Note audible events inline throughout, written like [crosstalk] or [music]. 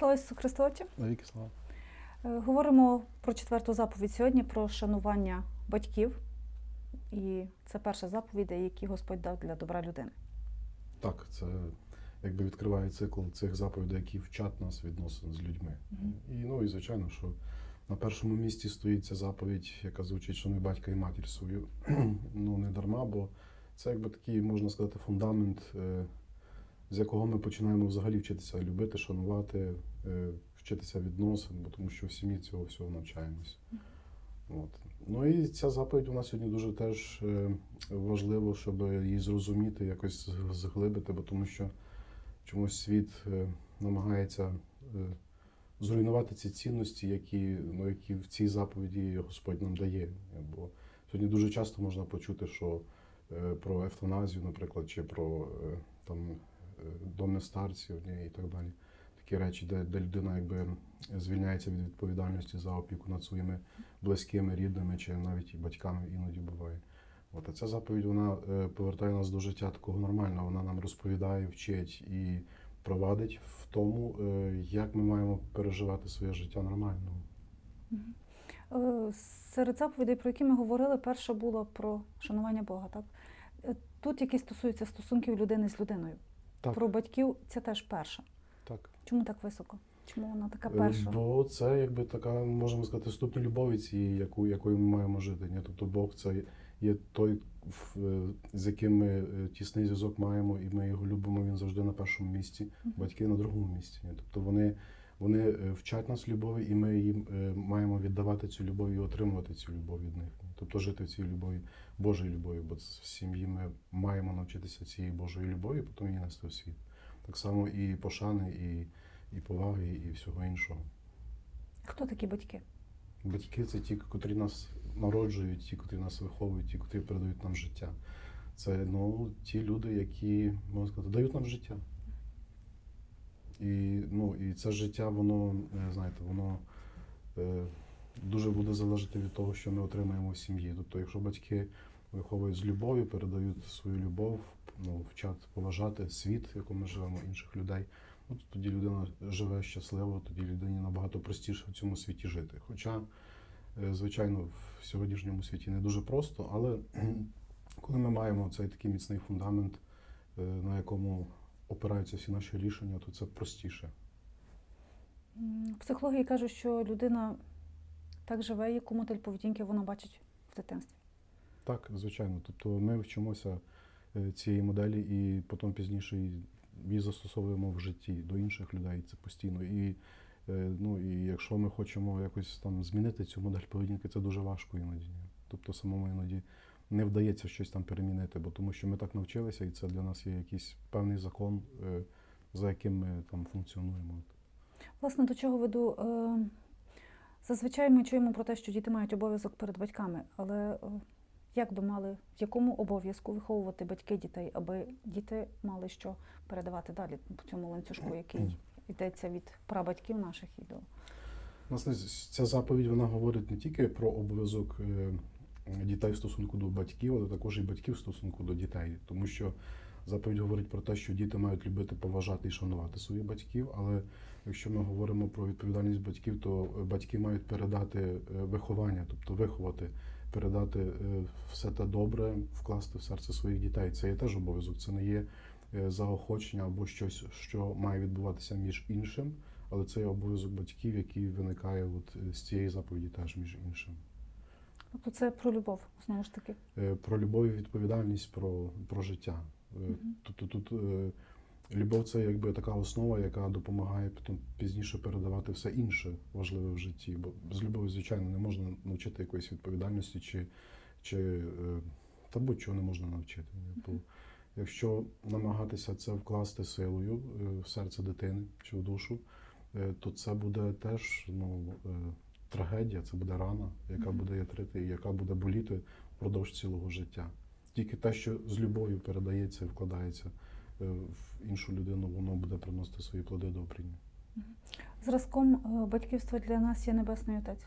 Слава Ісусу Христовичу! Навіки слава. Е, Говоримо про четверту заповідь сьогодні, про шанування батьків. І це перша заповідь, які Господь дав для добра людини. Так, це якби відкриває цикл цих заповідей, які вчать нас відносин з людьми. Мгм. І ну і звичайно, що на першому місці стоїть ця заповідь, яка звучить, що не батька і матір свою. [clears throat] ну не дарма, бо це якби такий, можна сказати, фундамент, е, з якого ми починаємо взагалі вчитися любити, шанувати, е, вчитися відносин, бо тому що в сім'ї цього всього навчаємось. От. Ну і ця заповідь у нас сьогодні дуже теж е, важливо, щоб її зрозуміти, якось зглибити, бо тому що чомусь світ е, намагається зруйнувати ці цінності, які, ну, які в цій заповіді Господь нам дає. Бо сьогодні дуже часто можна почути, що про евтаназію, наприклад, чи про там, доми старців і так далі. Такі речі, де, де людина якби звільняється від відповідальності за опіку над своїми близькими, рідними чи навіть батьками іноді буває. От, а ця заповідь вона е, повертає нас до життя такого нормального. Вона нам розповідає, вчить і провадить в тому, е, як ми маємо переживати своє життя нормально. Е, Серед заповідей, про які ми говорили, перша була про шанування Бога. Так? Тут, які стосуються стосунків людини з людиною. Так. Про батьків це теж перша. Так. Чому так високо? Чому вона така Е, перша? Бо це якби така, можемо сказати, ступінь любові цієї, яку, якою ми маємо жити. Ні? Тобто Бог це є той, е, з яким ми е, тісний зв'язок маємо, і ми його любимо. Він завжди на першому місці, батьки на другому місці. Ні? Тобто вони, вони вчать нас любові, і ми їм маємо віддавати цю любов і отримувати цю любов від них. Тобто жити в цій любові, Божій любові, бо в сім'ї ми маємо навчитися цієї Божої любові, потім її нести в світ. Так само і пошани, і, і поваги, і всього іншого. Хто такі батьки? Батьки це ті, котрі нас народжують, ті, котрі нас виховують, ті, котрі передають нам життя. Це ну, ті люди, які, можна сказати, дають нам життя. І, ну, і це життя, воно, е, знаєте, воно е, дуже буде залежати від того, що ми отримаємо в сім'ї. Тобто, якщо батьки виховують з любов'ю, передають свою любов, ну, вчать поважати світ, в якому ми живемо, інших людей, ну, то тоді людина живе щасливо, тоді людині набагато простіше в цьому світі жити. Хоча, е, звичайно, в сьогоднішньому світі не дуже просто, але [clears throat] коли ми маємо цей такий міцний фундамент, е, на якому опираються всі наші рішення, то це простіше. М, Психологи кажуть, що людина так живе, яку модель поведінки вона бачить в дитинстві. Так, звичайно. Тобто ми вчимося е, цієї моделі і потім пізніше її- застосовуємо в житті до інших людей. Це постійно. І, е, ну, і якщо ми хочемо якось там змінити цю модель поведінки, це дуже важко іноді. Тобто самому іноді не вдається щось там перемінити, бо тому що ми так навчилися, і це для нас є якийсь певний закон, е, за яким ми там функціонуємо. Власне, до чого веду? Зазвичай ми чуємо про те, що діти мають обов'язок перед батьками, але е, як би мали, в якому обов'язку виховувати батьки дітей, аби діти мали що передавати далі по цьому ланцюжку, який йдеться від прабатьків наших і до Власне, ця заповідь вона говорить не тільки про обов'язок е, дітей в стосунку до батьків, але також і батьків в стосунку до дітей. Тому що заповідь говорить про те, що діти мають любити, поважати і шанувати своїх батьків. Але якщо ми говоримо про відповідальність батьків, то е, батьки мають передати е, виховання, тобто виховати, передати е, все те добре, вкласти в серце своїх дітей. Це є теж обов'язок. Це не є заохочення або щось, що має відбуватися між іншим. Але це є обов'язок батьків, який виникає от з цієї заповіді теж між іншим. тобто це про любов, знову ж таки. Про любов і відповідальність, про, про життя. Е. Тобто тут е, любов це якби така основа, яка допомагає потім пізніше передавати все інше важливе в житті. Бо з любові, звичайно, не можна навчити якоїсь відповідальності чи, чи е, та будь-чого не можна навчити. Бо якщо намагатися це вкласти силою в серце дитини чи в душу, то це буде теж ну, трагедія, це буде рана, яка буде ятрити і яка буде боліти впродовж цілого життя. Тільки те, що з любов'ю передається і вкладається е, в іншу людину, воно буде приносити свої плоди добрі. Зразком е, батьківства для нас є Небесний Отець.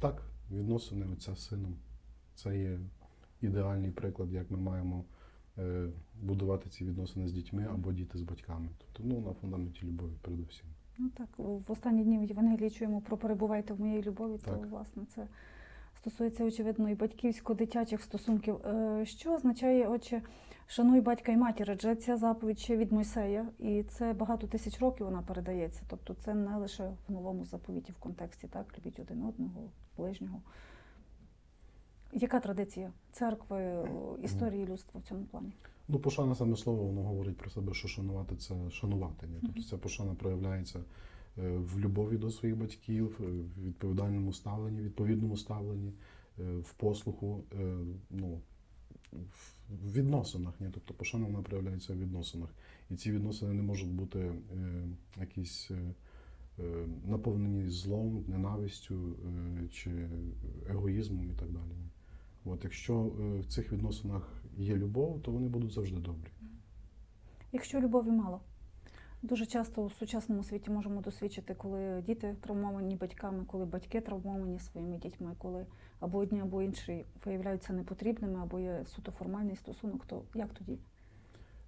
Так, відносини отця з сином. Це є ідеальний приклад, як ми маємо е, будувати ці відносини з дітьми або діти з батьками. Тобто ну, на фундаменті любові передусім. Ну так, в останні дні в Євангелії чуємо про перебувайте в моїй любові, то власне це стосується, очевидно, і батьківсько-дитячих стосунків. Е, Що означає, отче, шануй батька і матір? Адже ця заповідь ще від Мойсея, і це багато тисяч років вона передається. Тобто це не лише в новому заповіті в контексті, так, любіть один одного, ближнього. Яка традиція церкви, історії людства в цьому плані? Ну, пошана саме слово, воно говорить про себе, що шанувати це шанувати. Ні? Тобто ця пошана проявляється в любові до своїх батьків, е, в відповідальному ставленні, відповідному ставленні, е, в послуху, е, ну, в відносинах. Ні? Тобто пошана вона проявляється в відносинах. І ці відносини не можуть бути е, якісь е, е, наповнені злом, ненавистю е, чи егоїзмом і так далі. От, якщо е, в цих відносинах є любов, то вони будуть завжди добрі. Якщо любові мало. Дуже часто у сучасному світі можемо досвідчити, коли діти травмовані батьками, коли батьки травмовані своїми дітьми, коли або одні, або інші виявляються непотрібними, або є суто формальний стосунок, то як тоді?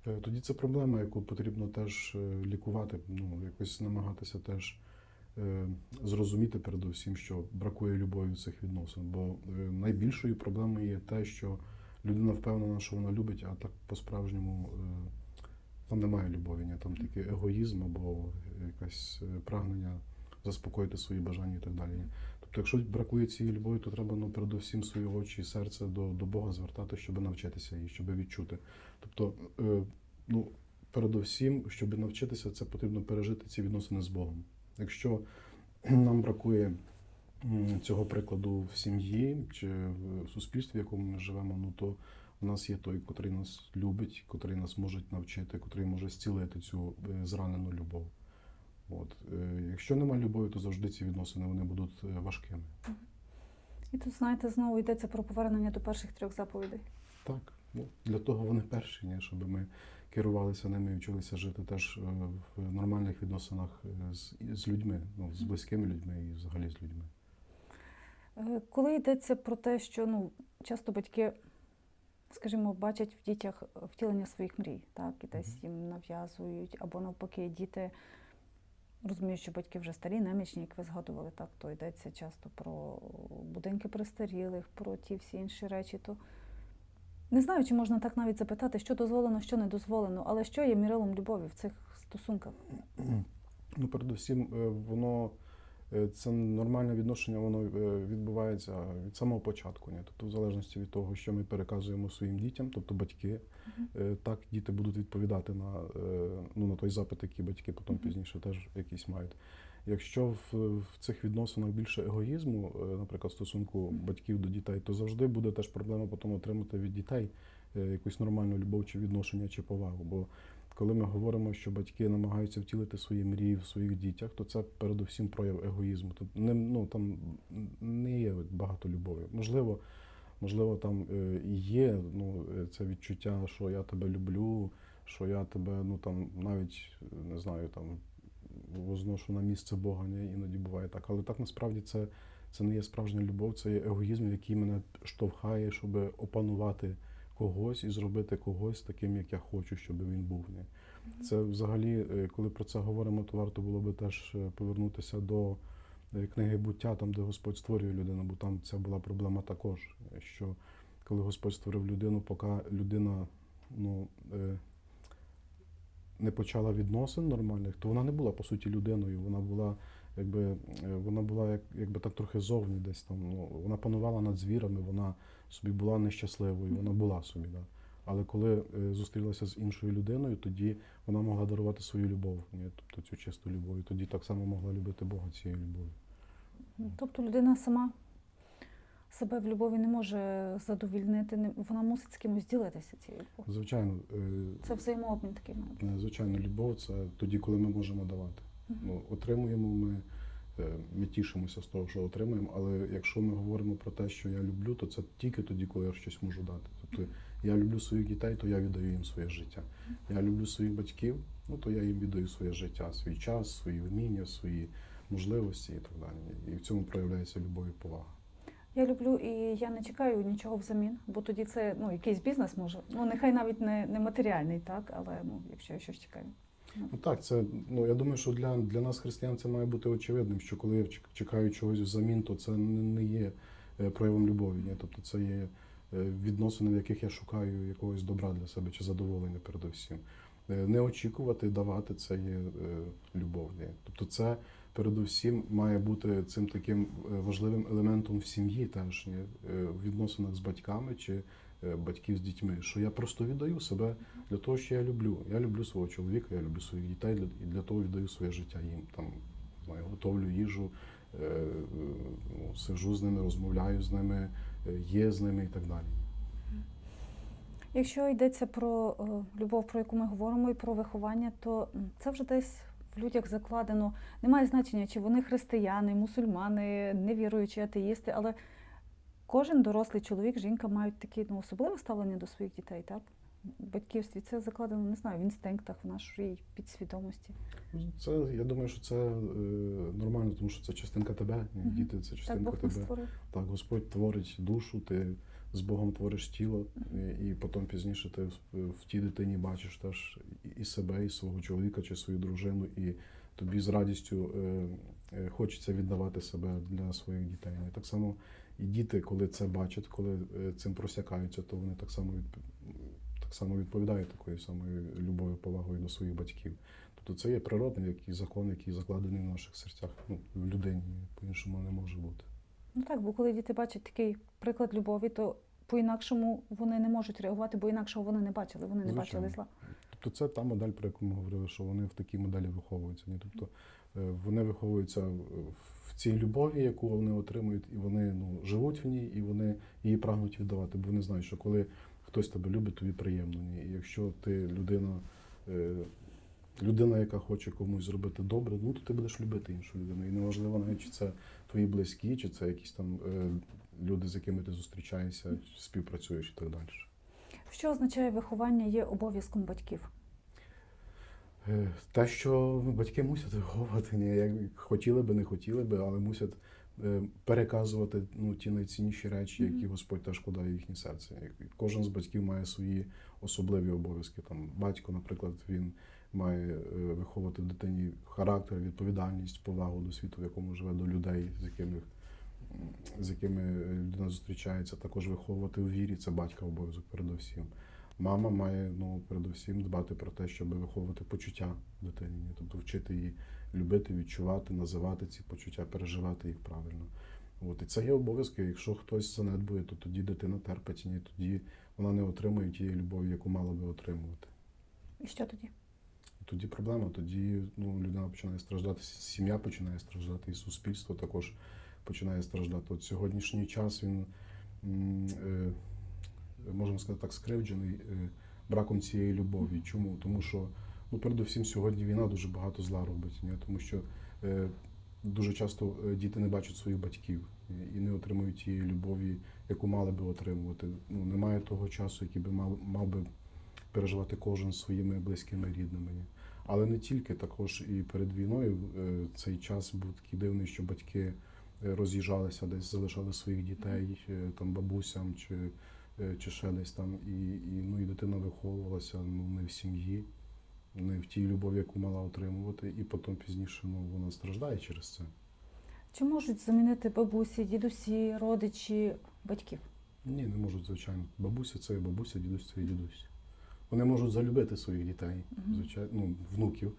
Е, Тоді це проблема, яку потрібно теж е, лікувати, ну, якось намагатися теж е, зрозуміти передусім, що бракує любові в цих відносин. Бо найбільшою проблемою є те, що людина впевнена, що вона любить, а так по-справжньому там немає любові, ні, там тільки егоїзм або якесь е, прагнення заспокоїти свої бажання і так далі. Тобто, якщо бракує цієї любові, то треба ну, передусім свої очі і серце до, до Бога звертати, щоб навчитися її, щоб відчути. Тобто, е, ну, передусім, щоб навчитися, це потрібно пережити ці відносини з Богом. Якщо [clears throat] нам бракує цього прикладу в сім'ї чи в суспільстві, в якому ми живемо, ну то у нас є той, котрий нас любить, котрий нас може навчити, котрий може зцілити цю е, зранену любов. От. Е, Якщо немає любові, то завжди ці відносини вони будуть е, важкими. І тут, знаєте, знову йдеться про повернення до перших трьох заповідей. Так, ну для того вони перші, ні, щоб ми керувалися ними і вчилися жити теж в нормальних відносинах з, з людьми, ну, з близькими людьми і взагалі з людьми. Коли йдеться про те, що ну, часто батьки, скажімо, бачать в дітях втілення своїх мрій, так, і десь їм нав'язують, або навпаки, діти розуміють, що батьки вже старі, немічні, як ви згадували, так, то йдеться часто про будинки престарілих, про ті всі інші речі, то не знаю, чи можна так навіть запитати, що дозволено, що не дозволено, але що є мірилом любові в цих стосунках? Ну, передусім, е, воно е, це нормальне відношення, воно е, відбувається від самого початку. Ні? Тобто, в залежності від того, що ми переказуємо своїм дітям, тобто батьки, е, так діти будуть відповідати на, е, ну, на той запит, який батьки потім Мгм. пізніше теж якісь мають. Якщо в, в цих відносинах більше егоїзму, е, наприклад, стосунку батьків до дітей, то завжди буде теж проблема потім отримати від дітей е, якусь нормальну любов чи відношення чи повагу. Бо коли ми говоримо, що батьки намагаються втілити свої мрії в своїх дітях, то це передусім прояв егоїзму. Тут не ну там не є багато любові. Можливо, можливо, там е, є ну е, це відчуття, що я тебе люблю, що я тебе, ну там навіть не знаю, там возношу на місце Бога, не іноді буває так. Але так насправді це, це не є справжня любов, це є егоїзм, який мене штовхає, щоб опанувати когось і зробити когось таким, як я хочу, щоб він був. Це взагалі, е, коли про це говоримо, то варто було би теж е, повернутися до е, книги буття, там, де Господь створює людину, бо там ця була проблема також. Що коли Господь створив людину, поки людина ну, не почала відносин нормальних, то вона не була по суті людиною. Вона була якби вона була як, якби так трохи зовні десь там. Ну, вона панувала над звірами, вона собі була нещасливою, вона була собі. Да. Але коли е, зустрілася з іншою людиною, тоді вона могла дарувати свою любов, ні, тобто цю чисту любов. І тоді так само могла любити Бога цією любов'ю. Тобто людина сама себе в любові не може задовільнити, вона мусить з кимось ділитися цією любов'ю. Звичайно, е, Це взаємообмін такий має бути. звичайно, любов це тоді, коли ми можемо давати. Ну, отримуємо ми, ми тішимося з того, що отримуємо, але якщо ми говоримо про те, що я люблю, то це тільки тоді, коли я щось можу дати. Тобто я люблю своїх дітей, то я віддаю їм своє життя. Я люблю своїх батьків, ну то я їм віддаю своє життя, свій час, свої вміння, свої можливості і так далі. І в цьому проявляється любов і повага. Я люблю і я не чекаю нічого взамін, бо тоді це ну, якийсь бізнес може. Ну, нехай навіть не, не матеріальний, так, але ну, якщо я щось чекаю. Ну так, це ну я думаю, що для, для нас, християн, це має бути очевидним, що коли я чекаю чогось взамін, то це не, є е, проявом любові. Ні? Тобто це є е, відносини, в яких я шукаю якогось добра для себе чи задоволення передусім. Е, Не очікувати, давати це є любов. Ні? Тобто це передусім має бути цим таким важливим елементом в сім'ї теж ні? В відносинах з батьками чи батьків з дітьми, що я просто віддаю себе для того, що я люблю. Я люблю свого чоловіка, я люблю своїх дітей, і для того віддаю своє життя їм. Там знаю, готовлю їжу, е, е, ну, сижу з ними, розмовляю з ними, е, є з ними і так далі. Якщо йдеться про е, любов, про яку ми говоримо, і про виховання, то це вже десь в людях закладено. Немає значення, чи вони християни, мусульмани, невіруючі, атеїсти, але кожен дорослий чоловік, жінка мають таке ну, особливе ставлення до своїх дітей, так? Батьківстві це закладено, не знаю, в інстинктах, в нашій підсвідомості. Це я думаю, що це е, нормально, тому що це частинка тебе. Мгм. Діти це Так частинка Бог тебе. створив. Так, Господь творить душу, ти з Богом твориш тіло, і, і потім пізніше ти в, в тій дитині бачиш теж і- і себе, і свого чоловіка чи свою дружину, і тобі з радістю е, е, хочеться віддавати себе для своїх дітей. І так само і діти, коли це бачать, коли е, цим просякаються, то вони так само так само відповідають такою самою любов'ю, повагою до своїх батьків. Тобто це є природний який закон, який закладений в наших серцях. Ну, в людині по-іншому не може бути. Ну так, бо коли діти бачать такий приклад любові, то по-інакшому вони не можуть реагувати, бо інакшого вони не бачили, вони не Звичайно. бачили зла. Тобто це та модель, про яку ми говорили, що вони в такій моделі виховуються. Ні? Тобто е, вони виховуються в- в цій любові, яку вони отримують, і вони ну, живуть в ній, і вони її прагнуть віддавати. Бо вони знають, що коли хтось тебе любить, тобі приємно. І якщо ти людина, е, людина, яка хоче комусь зробити добре, ну то ти будеш любити іншу людину. І неважливо навіть, чи це твої близькі, чи це якісь там е, люди, з якими ти зустрічаєшся, співпрацюєш і так далі. Що означає виховання є обов'язком батьків? Те, що батьки мусять виховувати, ні, як хотіли би, не хотіли би, але мусять е, переказувати ну, ті найцінніші речі, які Господь теж вкладає в їхнє серце. Кожен з батьків має свої особливі обов'язки. Там батько, наприклад, він має е, виховувати в дитині характер, відповідальність, повагу до світу, в якому живе, до людей, з якими, з якими людина зустрічається. Також виховувати у вірі, це батька обов'язок передусім. Мама має ну, передусім дбати про те, щоб виховувати почуття дитині, тобто вчити її любити, відчувати, називати ці почуття, переживати їх правильно. От, і це є обов'язки. Якщо хтось занедбує, то тоді дитина терпить, ні, тоді вона не отримує тієї любові, яку мала би отримувати. І що тоді? Тоді проблема, тоді ну, людина починає страждати, сім'я починає страждати, і суспільство також починає страждати. От сьогоднішній час він, е, можна сказати так, скривджений е, браком цієї любові. Чому? Тому що, ну, передусім, сьогодні війна дуже багато зла робить, ні? тому що е, дуже часто е, діти не бачать своїх батьків і- і не отримують тієї любові, яку мали би отримувати. Ну, немає того часу, який би мав, мав би переживати кожен своїми близькими рідними. Ні. Але не тільки, також і перед війною е, цей час був такий дивний, що батьки роз'їжджалися, десь залишали своїх дітей, там бабусям чи, чи ще десь там. І, і, ну, і дитина виховувалася ну, не в сім'ї, не в тій любові, яку мала отримувати, і потім пізніше ну, вона страждає через це. Чи можуть замінити бабусі, дідусі, родичі, батьків? Ні, не можуть, звичайно. Бабуся це і бабуся, дідусь це і дідусь. Вони можуть залюбити своїх дітей, звичайно, ну, внуків.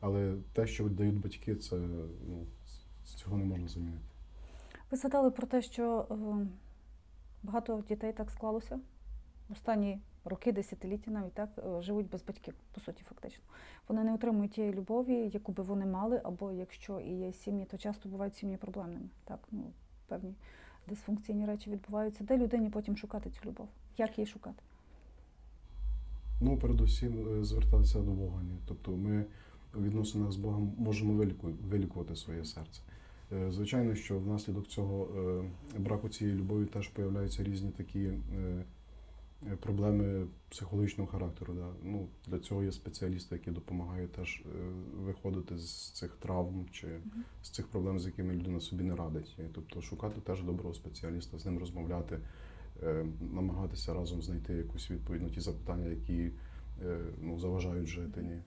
Але те, що дають батьки, це ну, цього не можна замінити. Ви згадали про те, що е, багато дітей так склалося. Останні роки, десятиліття навіть так е, живуть без батьків, по суті, фактично. Вони не отримують тієї любові, яку би вони мали, або якщо і є сім'ї, то часто бувають сім'ї проблемними. Так, ну певні дисфункційні речі відбуваються. Де людині потім шукати цю любов? Як її шукати? Ну, передусім, е, звертатися до Бога. Ні. Тобто ми у відносинах з Богом можемо вилікувати своє серце. Е, Звичайно, що внаслідок цього е, браку цієї любові теж появляються різні такі е, проблеми психологічного характеру. Да. Ну, для цього є спеціалісти, які допомагають теж виходити з цих травм чи з цих проблем, з якими людина собі не радить. Тобто шукати теж доброго спеціаліста, з ним розмовляти, намагатися разом знайти якусь відповідь на ті запитання, які ну, заважають жити.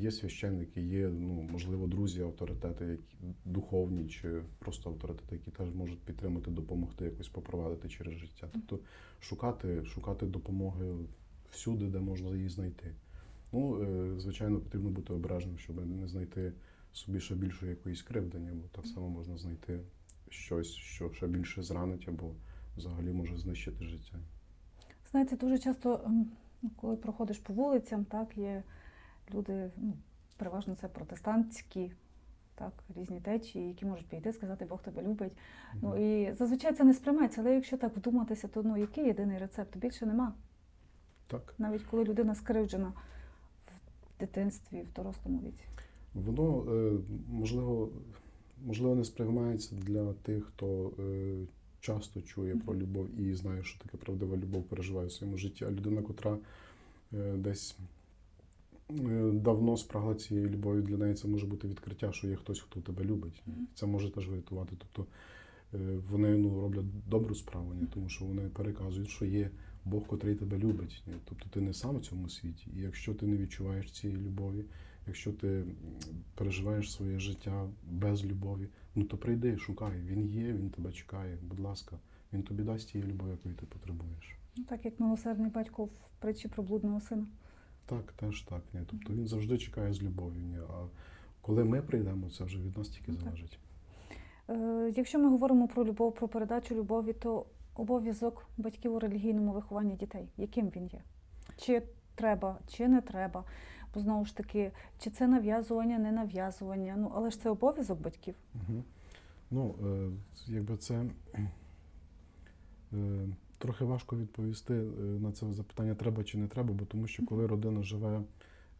Є священники, є, ну, можливо, друзі, авторитети, які духовні чи просто авторитети, які теж можуть підтримати, допомогти якось попровадити через життя. Тобто шукати, шукати допомоги всюди, де можна її знайти. Ну, е, звичайно, потрібно бути обережним, щоб не знайти собі ще більше якоїсь кривдення, бо так само можна знайти щось, що ще більше зранить або взагалі може знищити життя. Знаєте, дуже часто, ем, ну, коли проходиш по вулицям, так, є люди, ну, переважно це протестантські, так, різні течії, які можуть підійти, сказати, Бог тебе любить. Ну і зазвичай це не сприймається, але якщо так вдуматися, то ну який єдиний рецепт? Більше нема. Так. Навіть коли людина скривджена в дитинстві, в дорослому віці. Воно е, можливо, можливо, не сприймається для тих, хто е, часто чує про любов і знає, що таке правдива любов переживає в своєму житті. А людина, котра е, десь давно спрагла цієї любові, для неї це може бути відкриття, що є хтось, хто тебе любить. Це може теж врятувати. Тобто е, вони ну, роблять добру справу, ні? тому що вони переказують, що є Бог, котрий тебе любить. Ні? Тобто ти не сам у цьому світі. І якщо ти не відчуваєш цієї любові, якщо ти переживаєш своє життя без любові, ну то прийди, шукай. Він є, він тебе чекає. Будь ласка, він тобі дасть тієї любові, якої ти потребуєш. Ну, так як милосердний батько в притчі про блудного сина. Так, теж так. Ні. Тобто він завжди чекає з любов'ю. Ні. А коли ми прийдемо, це вже від нас тільки Ну, залежить. Е, Якщо ми говоримо про любов, про передачу любові, то обов'язок батьків у релігійному вихованні дітей, яким він є? Чи треба, чи не треба? Бо знову ж таки, чи це нав'язування, не нав'язування? Ну, але ж це обов'язок батьків. Угу. Ну, е, якби це е, трохи важко відповісти е, на це запитання, треба чи не треба, бо тому що коли родина живе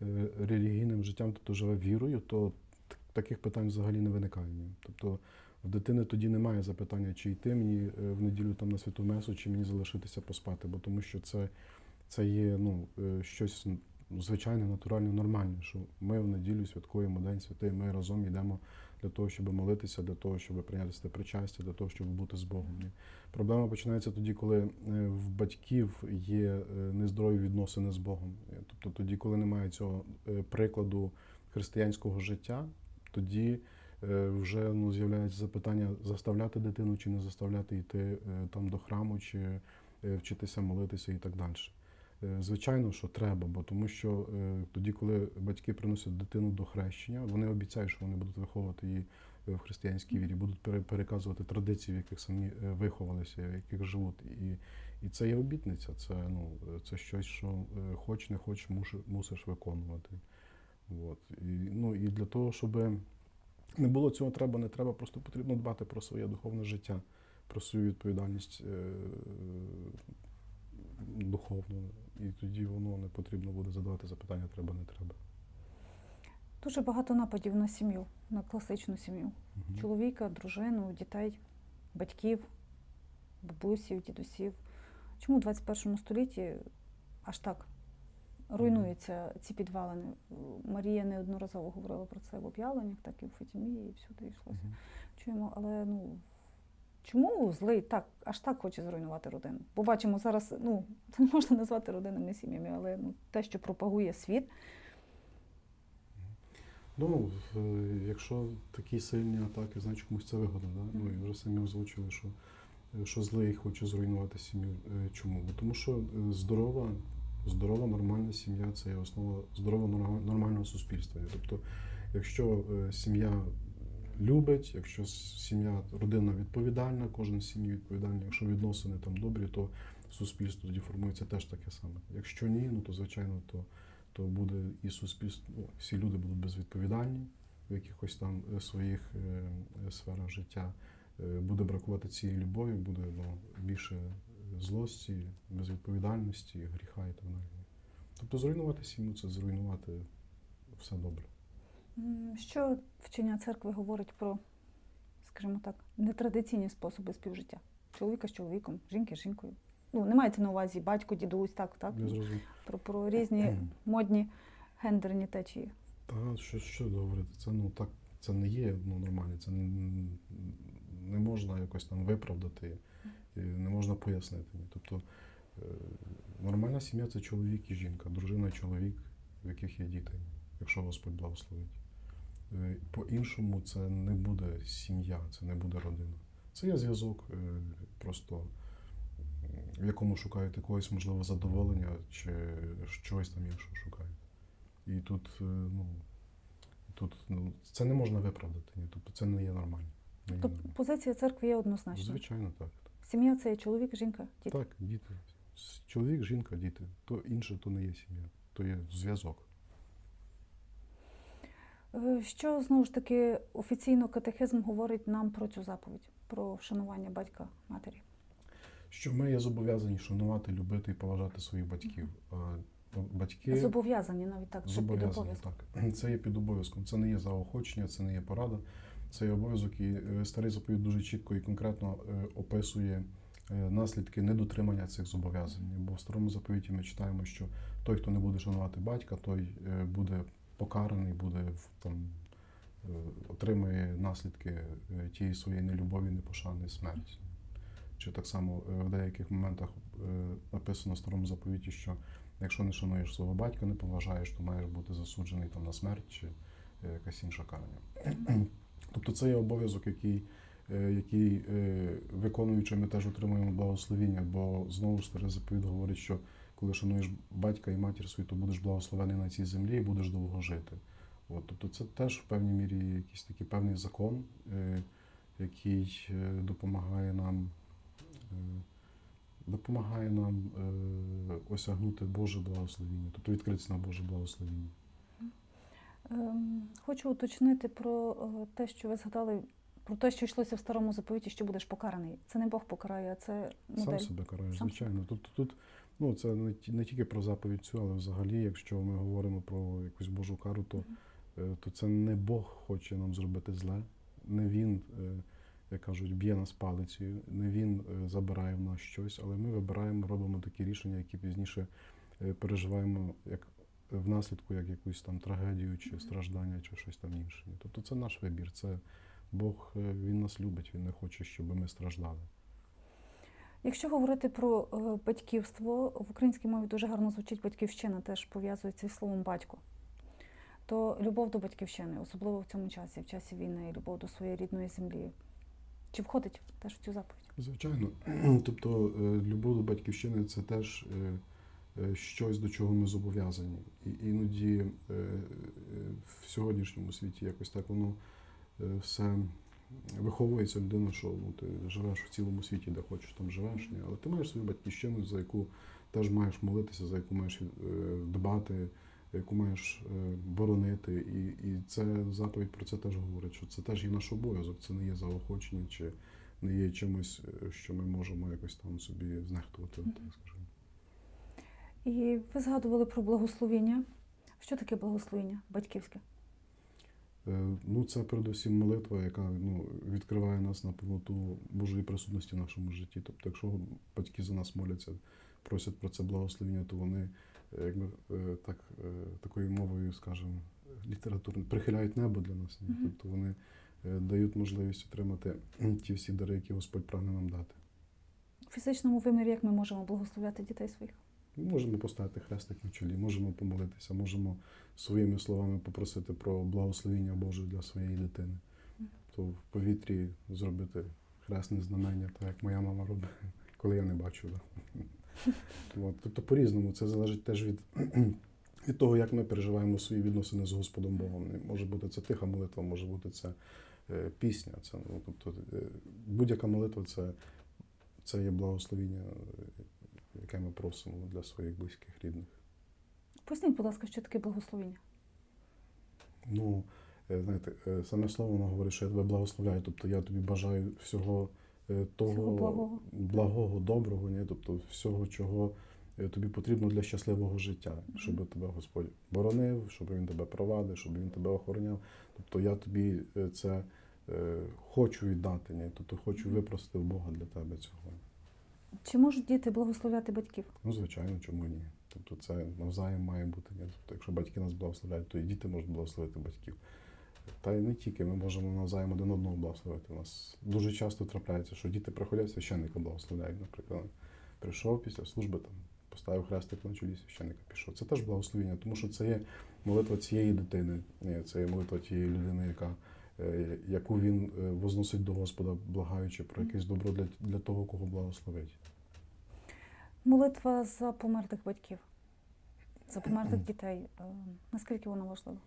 е, релігійним життям, тобто живе вірою, то таких питань взагалі не виникає. Тобто в дитини тоді немає запитання, чи йти мені е, в неділю там на святу месу, чи мені залишитися поспати, бо тому що це, це є ну, щось звичайне, натуральне, нормальне, що ми в неділю святкуємо День Святий, ми разом йдемо для того, щоб молитися, для того, щоб прийняти це причастя, для того, щоб бути з Богом. Проблема починається тоді, коли е, в батьків є е, нездорові відносини з Богом. Тобто тоді, коли немає цього е, прикладу християнського життя, тоді вже ну, з'являється запитання, заставляти дитину чи не заставляти йти там до храму, чи вчитися молитися і так далі. Е, Звичайно, що треба, бо тому що е, тоді, коли батьки приносять дитину до хрещення, вони обіцяють, що вони будуть виховувати її е, в християнській вірі, будуть пере- переказувати традиції, в яких самі виховалися, в яких живуть. І, і це є обітниця, це, ну, це щось, що хоч не хоч мусиш виконувати. От. І, ну, і для того, щоб не було цього треба, не треба, просто потрібно дбати про своє духовне життя, про свою відповідальність духовну. І тоді воно не потрібно буде задавати запитання, треба, не треба. Дуже багато нападів на сім'ю, на класичну сім'ю. Мгм. Чоловіка, дружину, дітей, батьків, бабусів, дідусів. Чому в 21 столітті аж так руйнуються ці підвалини? Марія неодноразово говорила про це в об'явленнях, так і в Фатімії, і всюди йшлося. Мгм. Чуємо, але ну чому злий так аж так хоче зруйнувати родину? Бо бачимо зараз, ну [laughs] це не можна назвати родинами сім'ями, але ну те, що пропагує світ, Ну, якщо такі сильні атаки, значить комусь це вигодно. Да? Ну і вже самі озвучили, що, що злий хоче зруйнувати сім'ю. Е, Чому? Бо тому що е, здорова, здорова, нормальна сім'я це є основа здорового нормального суспільства. Тобто, якщо е, сім'я любить, якщо сім'я, родина відповідальна, кожен сім'ї відповідальний, якщо відносини там добрі, то суспільство тоді формується теж таке саме. Якщо ні, ну то звичайно, то то буде і суспільство, ну, всі люди будуть безвідповідальні в якихось там е, своїх е, е, сферах життя. Буде бракувати цієї любові, буде ну, більше злості, безвідповідальності, гріха і так далі. Тобто зруйнувати сім'ю це зруйнувати все добре. Що вчення церкви говорить про, скажімо так, нетрадиційні способи співжиття? Чоловіка з чоловіком, жінки з жінкою. Ну, не мається на увазі батько, дідусь, так, так. Про, про різні модні гендерні течії. Та що, що говорити? Це ну так, це не є ну, нормально, це не, не можна якось там виправдати, не можна пояснити. Тобто е, нормальна сім'я це чоловік і жінка, дружина і чоловік, в яких є діти. якщо Господь благословить. Е, По-іншому це не буде сім'я, це не буде родина. Це є зв'язок, е, просто в якому шукають якогось, можливо, задоволення чи щось там іншого шукають. І тут, е, ну, тут ну, це не можна виправдати. Ні. Тобто це не є нормально. Не є Тобто нормально. позиція церкви є однозначна. Звичайно, так. Сім'я це чоловік, жінка, діти. Так, діти. Чоловік, жінка, діти. То інше, то не є сім'я, то є зв'язок. Е, Що знову ж таки офіційно катехизм говорить нам про цю заповідь, про вшанування батька матері? Що ми є зобов'язані шанувати, любити і поважати своїх батьків. Батьки Зобов'язані навіть так, зобов'язані так. Це є під обов'язком. Це не є заохочення, це не є порада. Це є обов'язок. І е, старий заповідь дуже чітко і конкретно е, описує наслідки недотримання цих зобов'язань. Бо в старому заповіті ми читаємо, що той, хто не буде шанувати батька, той буде покараний, буде там. е, Отримує наслідки е, тієї своєї нелюбові, непошани, смерть. Чи так само е, в деяких моментах написано в старому заповіті, що якщо не шануєш свого батька, не поважаєш, то маєш бути засуджений там на смерть чи якась інша карання. [clears throat] Тобто це є обов'язок, який, який виконуючи, ми теж отримуємо благословіння, бо знову ж старий заповіт говорить, що коли шануєш батька і матір свою, то будеш благословений на цій землі і будеш довго жити. От, тобто це теж в певній мірі якийсь такий певний закон, е, який е, допомагає нам. е, Допомагає нам е, осягнути Боже благословіння, тобто відкритися на Боже благословіння. Ем, Хочу уточнити про е, те, що ви згадали, про те, що йшлося в старому заповіті, що будеш покараний. Це не Бог покарає, а це Сам себе караєш, Сам звичайно. Тобто тут ну, це не, не тільки про заповідь цю, але взагалі, якщо ми говоримо про якусь Божу кару, то, е, то це не Бог хоче нам зробити зле, не Він, е, як кажуть, б'є нас палицею, не Він е, забирає в нас щось, але ми вибираємо, робимо такі рішення, які пізніше переживаємо як в наслідку, як якусь там трагедію чи страждання, чи щось там інше. Тобто це наш вибір. Це Бог Він нас любить, Він не хоче, щоб ми страждали. Якщо говорити про е, батьківство, в українській мові дуже гарно звучить батьківщина, теж пов'язується із словом батько. То любов до батьківщини, особливо в цьому часі, в часі війни, любов до своєї рідної землі. Чи входить теж в цю заповідь? Звичайно. [clears throat] Тобто е, любов до батьківщини це теж е, щось, до чого ми зобов'язані. І іноді в сьогоднішньому світі якось так воно все виховується людина, що ну, ти живеш в цілому світі, де хочеш, там живеш. Ні. Але ти маєш свою батьківщину, за яку теж маєш молитися, за яку маєш е, дбати, яку маєш е, боронити. І, і це заповідь про це теж говорить, що це теж є наш обов'язок, це не є заохочення чи не є чимось, е, що ми можемо якось там собі знехтувати, так скажімо. І ви згадували про благословіння. Що таке благословіння батьківське? Е, Ну, це передусім молитва, яка ну, відкриває нас на повноту Божої присутності в нашому житті. Тобто, якщо батьки за нас моляться, просять про це благословення, то вони, е, якби е, так, такою мовою, скажімо, літературно прихиляють небо для нас. ні? Мгм. Тобто вони дають можливість отримати [clears throat] ті всі дари, які Господь прагне нам дати. У фізичному вимірі як ми можемо благословляти дітей своїх? Можемо поставити хрестик на чолі, можемо помолитися, можемо своїми словами попросити про благословіння Боже для своєї дитини. То в повітрі зробити хресне знамення, так як моя мама робить, коли я не бачу. [laughs] От, тобто по-різному це залежить теж від, [clears throat] від того, як ми переживаємо свої відносини з Господом Богом. Може бути це тиха молитва, може бути це е, пісня. Це, ну, тобто, е, будь-яка молитва це, це є благословіння, е, яке ми просимо для своїх близьких рідних. Поясніть, будь ласка, що таке благословіння? Ну, е, знаєте, е, саме слово воно говорить, що я тебе благословляю. Тобто я тобі бажаю всього е, того Всього благого. благого, доброго, ні? тобто всього, чого тобі потрібно для щасливого життя, Мгм. щоб тебе Господь боронив, щоб він тебе провадив, щоб він тебе охороняв. Тобто я тобі це хочу віддати, ні? тобто хочу випросити в Бога для тебе цього. Чи можуть діти благословляти батьків? Ну, звичайно, чому ні? Тобто це навзаєм має бути. Тобто, якщо батьки нас благословляють, то і діти можуть благословити батьків. Та й не тільки, ми можемо навзаєм один одного благословити. У нас дуже часто трапляється, що діти приходять, священника благословляють, наприклад. Прийшов після служби, там, поставив хрестик на чолі священника, пішов. Це теж благословення, тому що це є молитва цієї дитини, це є молитва тієї людини, яка, е, яку він е, возносить до Господа, благаючи про якесь добро для, для того, кого благословить. Молитва за померлих батьків, за померлих дітей. Е, Наскільки вона важлива?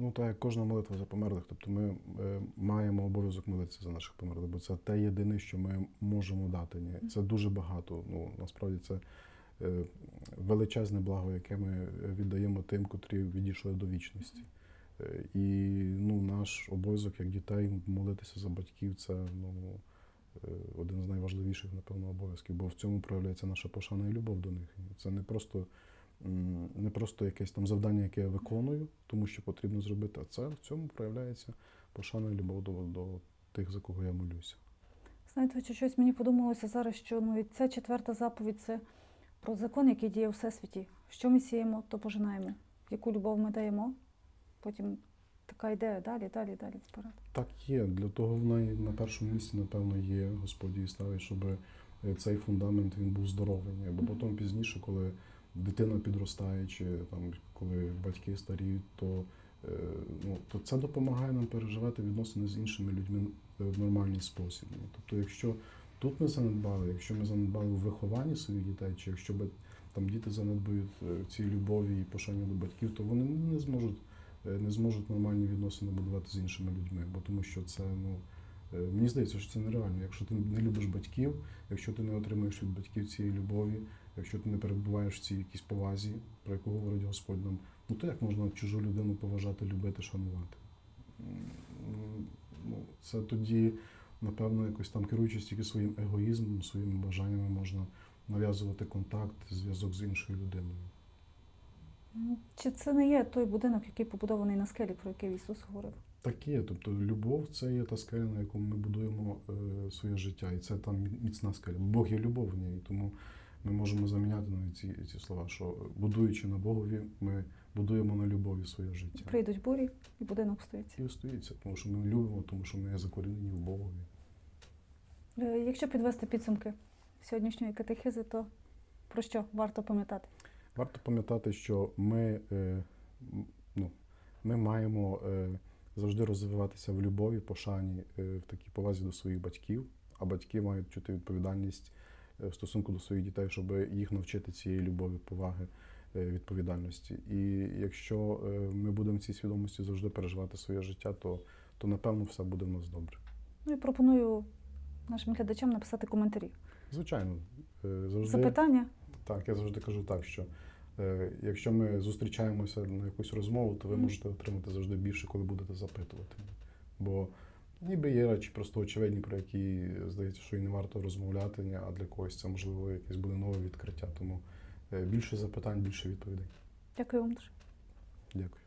Ну, так як кожна молитва за померлих, тобто ми е, маємо обов'язок молитися за наших померлих, бо це те єдине, що ми можемо дати. Ні, Це дуже багато. Ну, насправді це е, величезне благо, яке ми віддаємо тим, котрі відійшли до вічності. Е, і ну, наш обов'язок як дітей молитися за батьків це ну, е, один з найважливіших, напевно, обов'язків, бо в цьому проявляється наша пошана і любов до них. Це не просто не просто якесь там завдання, яке я виконую, тому що потрібно зробити, а це в цьому проявляється пошана і любов до, до тих, за кого я молюся. Знаєте, чи щось мені подумалося зараз, що ну, ця четверта заповідь це про закон, який діє у всесвіті. Що ми сіємо, то пожинаємо. Яку любов ми даємо, потім така йде далі, далі, далі вперед. Так є. Для того вона і на першому місці, напевно, є Господь її ставить, щоб е, цей фундамент він був здоровий. Бо потім пізніше, коли дитина підростає, чи там коли батьки старіють, то, е, ну, то це допомагає нам переживати відносини з іншими людьми е, в нормальний спосіб. Тобто, якщо тут ми занедбали, якщо ми занедбали в вихованні своїх дітей, чи якщо би там діти занедбають е, цій любові і пошані до батьків, то вони не зможуть не зможуть нормальні відносини будувати з іншими людьми, бо тому що це ну е, мені здається, що це нереально. Якщо ти не любиш батьків, якщо ти не отримуєш від батьків цієї любові, якщо ти не перебуваєш в цій якійсь повазі, про яку говорить Господь нам, ну то як можна чужу людину поважати, любити, шанувати? Ну, це тоді, напевно, якось там керуючись тільки своїм егоїзмом, своїми бажаннями можна нав'язувати контакт, зв'язок з іншою людиною. Чи це не є той будинок, який побудований на скелі, про який Ісус говорив? Так є. Тобто любов це є та скеля, на якому ми будуємо е, своє життя. І це там міцна скеля. Бог є любов. І тому ми можемо заміняти навіть ці, ці слова, що е, будуючи на Богові, ми будуємо на любові своє життя. Прийдуть бурі, і будинок стоїться. І остається, тому що ми любимо, тому що ми є закорінені в Богові. Е, Якщо підвести підсумки сьогоднішньої катехизи, то про що варто пам'ятати? Варто пам'ятати, що ми, е, ну, ми маємо е, завжди розвиватися в любові, пошані, е, в такій повазі до своїх батьків, а батьки мають чути відповідальність в стосунку до своїх дітей, щоб їх навчити цієї любові, поваги, е, відповідальності. І якщо е, ми будемо в цій свідомості завжди переживати своє життя, то, то напевно все буде в нас добре. Ну і пропоную нашим глядачам написати коментарі. Звичайно, е, завжди. Запитання. Так, я завжди кажу так, що якщо ми зустрічаємося на якусь розмову, то ви можете отримати завжди більше, коли будете запитувати. Бо ніби є речі просто очевидні, про які здається, що і не варто розмовляти, а для когось це можливо якесь буде нове відкриття. Тому е, більше запитань, більше відповідей. Дякую вам дуже. Дякую.